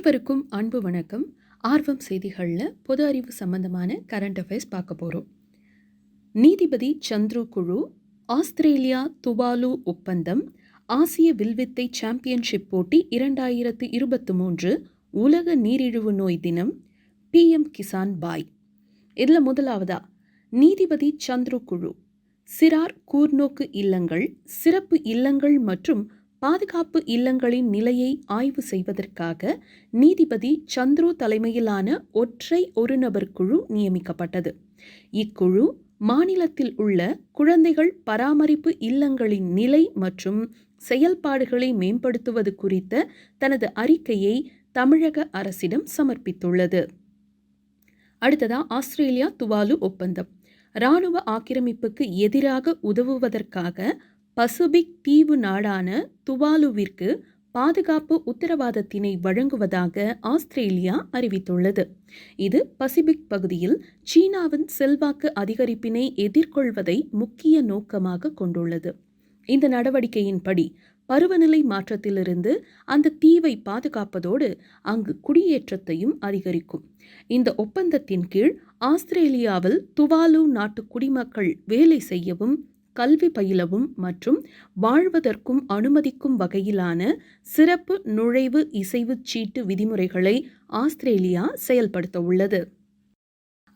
அனைவருக்கும் அன்பு வணக்கம். ஆர்வம் செய்திகளில் பொது அறிவு சம்பந்தமான கரண்ட் அஃபேர்ஸ் பார்க்க போகிறோம் நீதிபதி சந்துரு குழு ஆஸ்திரேலியா துவாலு ஒப்பந்தம் ஆசிய வில்வித்தை சாம்பியன்ஷிப் போட்டி இரண்டாயிரத்து இருபத்தி மூன்று உலக நீரிழிவு நோய் தினம் பிஎம் கிசான் பாய். இதில் முதலாவதா நீதிபதி சந்துரு குழு சிறார் கூர்நோக்கு இல்லங்கள் சிறப்பு இல்லங்கள் மற்றும் பாதுகாப்பு இல்லங்களின் நிலையை ஆய்வு செய்வதற்காக நீதிபதி சந்துரு தலைமையிலான ஒற்றை ஒரு நபர் குழு நியமிக்கப்பட்டது. இக்குழு மாநிலத்தில் உள்ள குழந்தைகள் பராமரிப்பு இல்லங்களின் நிலை மற்றும் செயல்பாடுகளை மேம்படுத்துவது குறித்த தனது அறிக்கையை தமிழக அரசிடம் சமர்ப்பித்துள்ளது. அடுத்ததா ஆஸ்திரேலியா துவாலு ஒப்பந்தம். இராணுவ ஆக்கிரமிப்புக்கு எதிராக உதவுவதற்காக பசிபிக் தீவு நாடான துவாலுவிற்கு பாதுகாப்பு உத்தரவாதத்தினை வழங்குவதாக ஆஸ்திரேலியா அறிவித்துள்ளது. இது பசிபிக் பகுதியில் சீனாவின் செல்வாக்கு அதிகரிப்பினை எதிர்கொள்வதை முக்கிய நோக்கமாக கொண்டுள்ளது. இந்த நடவடிக்கையின்படி பருவநிலை மாற்றத்திலிருந்து அந்த தீவை பாதுகாப்பதோடு அங்கு குடியேற்றத்தையும் அதிகரிக்கும். இந்த ஒப்பந்தத்தின் கீழ் ஆஸ்திரேலியாவில் துவாலு நாட்டு குடிமக்கள் வேலை செய்யவும் கல்வி பயிலவும் மற்றும் வாழ்வதற்கும் அனுமதிக்கும் வகையிலான சிறப்பு நுழைவு இசைவு சீட்டு விதிமுறைகளை ஆஸ்திரேலியா செயல்படுத்த உள்ளது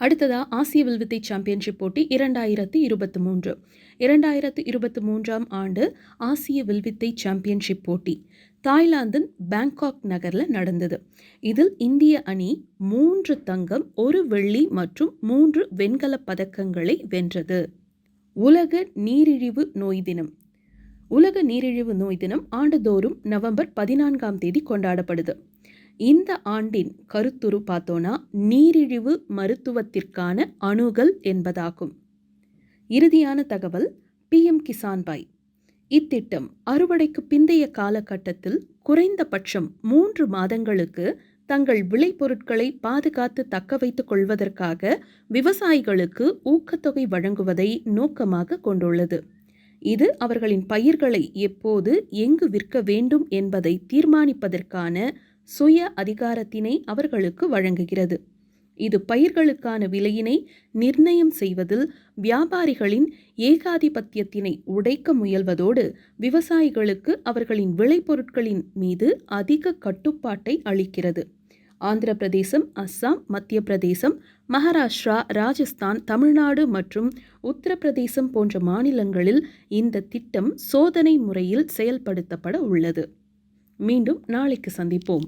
அடுத்ததா ஆசிய வில்வித்தை சாம்பியன்ஷிப் போட்டி இரண்டாயிரத்து இருபத்தி மூன்று. இரண்டாயிரத்து இருபத்தி மூன்றாம் ஆண்டு ஆசிய வில்வித்தை சாம்பியன்ஷிப் போட்டி தாய்லாந்தின் பேங்காக் நகரில் நடந்தது. இதில் இந்திய அணி மூன்று தங்கம் ஒரு வெள்ளி மற்றும் மூன்று வெண்கலப் பதக்கங்களை வென்றது. உலக நீரிழிவு நோய் தினம். உலக நீரிழிவு நோய் தினம் ஆண்டுதோறும் நவம்பர் பதினான்காம் தேதி கொண்டாடப்படுது. இந்த ஆண்டின் கருத்துரு பார்த்தோன்னா நீரிழிவு மருத்துவத்திற்கான அணுகல் என்பதாகும். இறுதியான தகவல் பிஎம் கிசான் பாய் இத்திட்டம் அறுவடைக்கு பிந்தைய காலகட்டத்தில் குறைந்தபட்சம் மூன்று மாதங்களுக்கு தங்கள் விளைபொருட்களை பாதுகாத்து தக்க வைத்துக் கொள்வதற்காக விவசாயிகளுக்கு ஊக்கத்தொகை வழங்குவதை நோக்கமாக கொண்டுள்ளது. இது அவர்களின் பயிர்களை எப்போது எங்கு விற்க வேண்டும் என்பதை தீர்மானிப்பதற்கான சுய அதிகாரத்தினை அவர்களுக்கு வழங்குகிறது. இது பயிர்களுக்கான விலையினை நிர்ணயம் செய்வதில் வியாபாரிகளின் ஏகாதிபத்தியத்தினை உடைக்க முயல்வதோடு விவசாயிகளுக்கு அவர்களின் விளைபொருட்களின் மீது அதிக கட்டுப்பாட்டை அளிக்கிறது. ஆந்திர பிரதேசம் அஸ்ஸாம் மத்திய பிரதேசம் மகாராஷ்டிரா ராஜஸ்தான் தமிழ்நாடு மற்றும் உத்தரப்பிரதேசம் போன்ற மாநிலங்களில் இந்த திட்டம் சோதனை முறையில் செயல்படுத்தப்பட உள்ளது. மீண்டும் நாளைக்கு சந்திப்போம்.